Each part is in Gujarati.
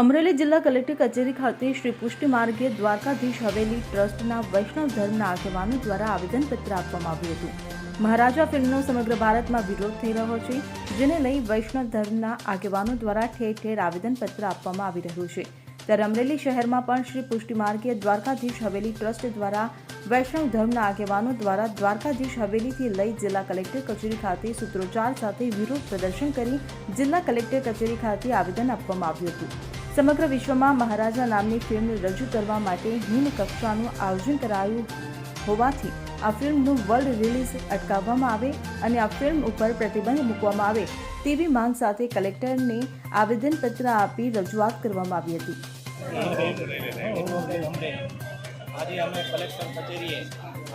અમરેલી જિલ્લા કલેક્ટર કચેરી ખાતે શ્રી પુષ્ટિ માર્ગે દ્વારકાધીશ હવેલી ટ્રસ્ટના વૈષ્ણવ ધર્મના આગેવાનો દ્વારા આવેદનપત્ર આપવામાં આવ્યું હતું. મહારાજા ફિલ્મનો સમગ્ર ભારતમાં વિરોધ થઈ રહ્યો છે, જેને લઈ વૈષ્ણવ ધર્મના આગેવાનો દ્વારા ઠેર ઠેર આવેદનપત્ર આપવામાં આવી રહ્યું છે. ત્યારે અમરેલી શહેરમાં પણ શ્રી પુષ્ટિ માર્ગે દ્વારકાધીશ હવેલી ટ્રસ્ટ દ્વારા વૈષ્ણવ ધર્મના આગેવાનો દ્વારા દ્વારકાધીશ હવેલીથી લઈ જિલ્લા કલેક્ટર કચેરી ખાતે સૂત્રોચ્ચાર સાથે વિરોધ પ્રદર્શન કરી જિલ્લા કલેક્ટર કચેરી ખાતે આવેદન આપવામાં આવ્યું હતું. સમગ્ર વિશ્વમાં મહારાજા નામની ફિલ્મ રજૂ કરવા માટે હિમ કક્ષાનું આયોજન કરાયું હોવાથી આ ફિલ્મનું વર્લ્ડ રિલીઝ અટકાવવામાં આવે અને આ ફિલ્મ ઉપર પ્રતિબંધ મૂકવામાં આવે તેવી માંગ સાથે કલેક્ટરને આવેદનપત્ર આપી રજૂઆત કરવામાં આવી હતી. આજે અમે કલેક્ટર કચેરીએ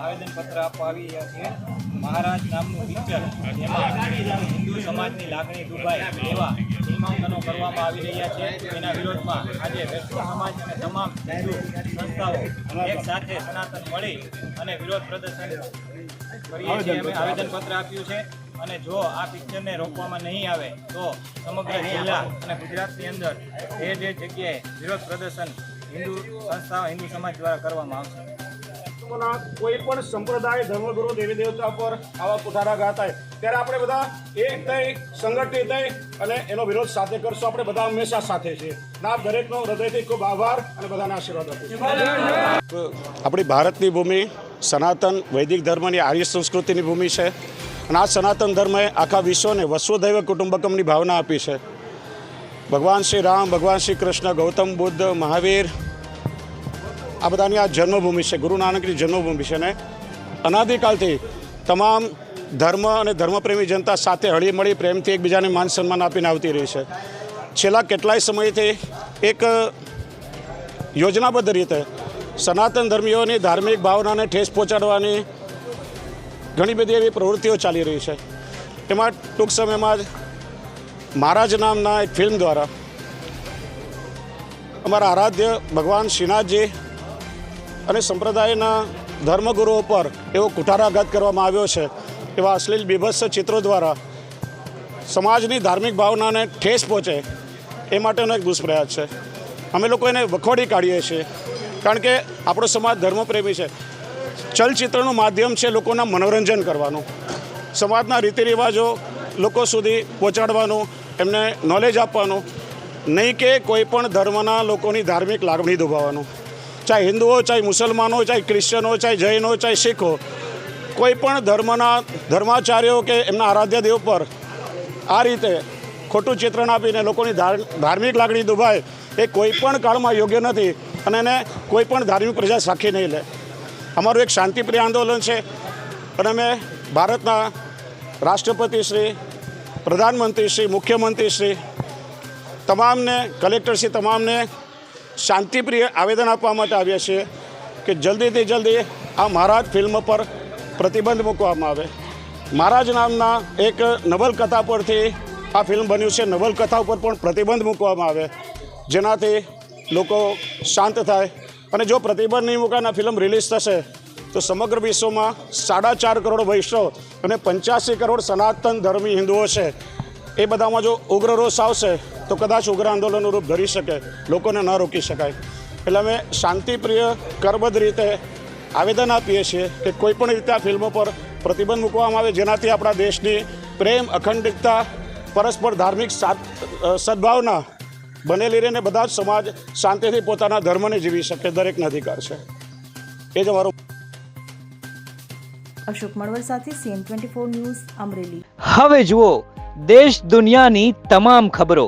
આવેદનપત્ર આપવા આવી રહ્યા છીએ મહારાજ નામનું પિક્ચર એમાં હિન્દુ સમાજની લાગણી દુભાય એવા ફિલ્માંકનો કરવામાં આવી રહ્યા છે. એના વિરોધમાં આજે વૈષ્ણવ સમાજ અને તમામ હિન્દુ સંસ્થાઓ એક સાથે સનાતન મળી અને વિરોધ પ્રદર્શન કરીએ છીએ. અમે આવેદનપત્ર આપ્યું છે અને જો આ પિક્ચરને રોકવામાં નહીં આવે, તો સમગ્ર જિલ્લા અને ગુજરાતની અંદર જે જે જગ્યાએ વિરોધ પ્રદર્શન હિન્દુ સંસ્થાઓ, હિન્દુ સમાજ દ્વારા કરવામાં આવશે. લોકોના કોઈ પણ સંપ્રદાય ધર્મગુરુ દેવી દેવતા પર આવા કુઠારા ગાતા ત્યારે આપણે બધા એક થઈ, સંગઠિત થઈ અને એનો વિરોધ સાથે કરશું. આપણે બધા હંમેશા સાથે છીએ. ના, દરેકનો હૃદયથી ખૂબ આભાર અને બધાને આશીર્વાદ આપું આપણી ભારતની ભૂમિ સનાતન વૈદિક ધર્મની આર્ય સંસ્કૃતિની ભૂમિ છે. અને આ સનાતન ધર્મએ આખા વિશ્વને વસુધૈવ કુટુંબકમની ભાવના આપી છે. ભગવાન શ્રી રામ, ભગવાન શ્રી કૃષ્ણ, ગૌતમ બુદ્ધ, મહાવીર આ બધાની આ જન્મભૂમિ છે. ગુરુ નાનકની જન્મભૂમિ છે ને અનાદિકાલથી તમામ ધર્મ અને ધર્મપ્રેમી જનતા સાથે હળીમળી પ્રેમથી એકબીજાને માન સન્માન આપીને આવતી રહી છે. છેલ્લા કેટલાય સમયથી એક યોજનાબદ્ધ રીતે સનાતન ધર્મીઓની ધાર્મિક ભાવનાને ઠેસ પહોંચાડવાની ઘણી બધી એવી પ્રવૃત્તિઓ ચાલી રહી છે. એમાં ટૂંક સમયમાં જ મહારાજ નામના એક ફિલ્મ દ્વારા અમારા આરાધ્ય ભગવાન શ્રીનાથજી અને સંપ્રદાયના ધર્મગુરુઓ પર એવો કુઠારાઘાત કરવામાં આવ્યો છે એવા અશ્લીલ બીભત્સ ચિત્રો દ્વારા સમાજની ધાર્મિક ભાવનાને ઠેસ પહોંચે એ માટેનો એક દુષ્પ્રયાસ છે. અમે લોકો એને વખોડી કાઢીએ છીએ. કારણ કે આપણો સમાજ ધર્મપ્રેમી છે. ચલચિત્રનું માધ્યમ છે લોકોના મનોરંજન કરવાનું. સમાજના રીતિ રિવાજો લોકો સુધી પહોંચાડવાનું, એમને નોલેજ આપવાનું, નહીં કે કોઈ પણ ધર્મના લોકોની ધાર્મિક લાગણી દુભાવવાનું. ચાહે હિન્દુઓ ચાહે મુસલમાનો ચાહે ક્રિશ્ચનો ચાહે જૈનો ચાહે શીખો કોઈ પણ ધર્મના ધર્માચાર્યો કે એમના આરાધ્ય દેવ પર આ રીતે ખોટું ચિત્રણ આપીને લોકોની ધાર્મિક લાગણી દુભાય એ કોઈ પણ કાળમાં યોગ્ય નથી અને એને કોઈ પણ ધાર્મિક પ્રજા સાખી નહીં લે. અમારું એક શાંતિપ્રિય આંદોલન છે અને અમે ભારતના રાષ્ટ્રપતિ શ્રી, પ્રધાનમંત્રી શ્રી, મુખ્યમંત્રી શ્રી, તમામને, કલેક્ટરશ્રી તમામને શાંતિપ્રિય આવેદન આપવા માટે આવ્યા છીએ કે જલ્દીથી જલ્દી આ મહારાજ ફિલ્મ પર પ્રતિબંધ મૂકવામાં આવે. મહારાજ નામના એક નવલકથા પરથી આ ફિલ્મ બન્યું છે. નવલકથા ઉપર પણ પ્રતિબંધ મૂકવામાં આવે. જેનાથી લોકો શાંત થાય. અને જો પ્રતિબંધ નહીં મૂકાય ફિલ્મ રિલીઝ થશે, તો સમગ્ર વિશ્વમાં સાડા ચાર કરોડ વૈષ્ણવ અને પંચ્યાસી કરોડ સનાતન ધર્મી હિન્દુઓ છે. એ બધામાં જો ઉગ્ર રોષ આવશે તો કદાચ ઉગ્ર આંદોલનનું રૂપ ધરી શકે લોકોને ન રોકી શકાય. એટલે અમે શાંતિપ્રિય કરબદ્ધ રીતે આવેદન આપીએ છીએ કે કોઈ પણ રીતે આ ફિલ્મો પર પ્રતિબંધ મૂકવામાં આવે જેનાથી આપણા દેશની પ્રેમ અખંડિતતા પરસ્પર ધાર્મિક સાત સદભાવના બનેલી રહીને બધા જ સમાજ શાંતિથી પોતાના ધર્મને જીવી શકે દરેકનો અધિકાર છે. એ જ અમારો અશોક મળવર સાથે CN twenty four news Amreli. હવે જુઓ દેશ દુનિયાની તમામ ખબરો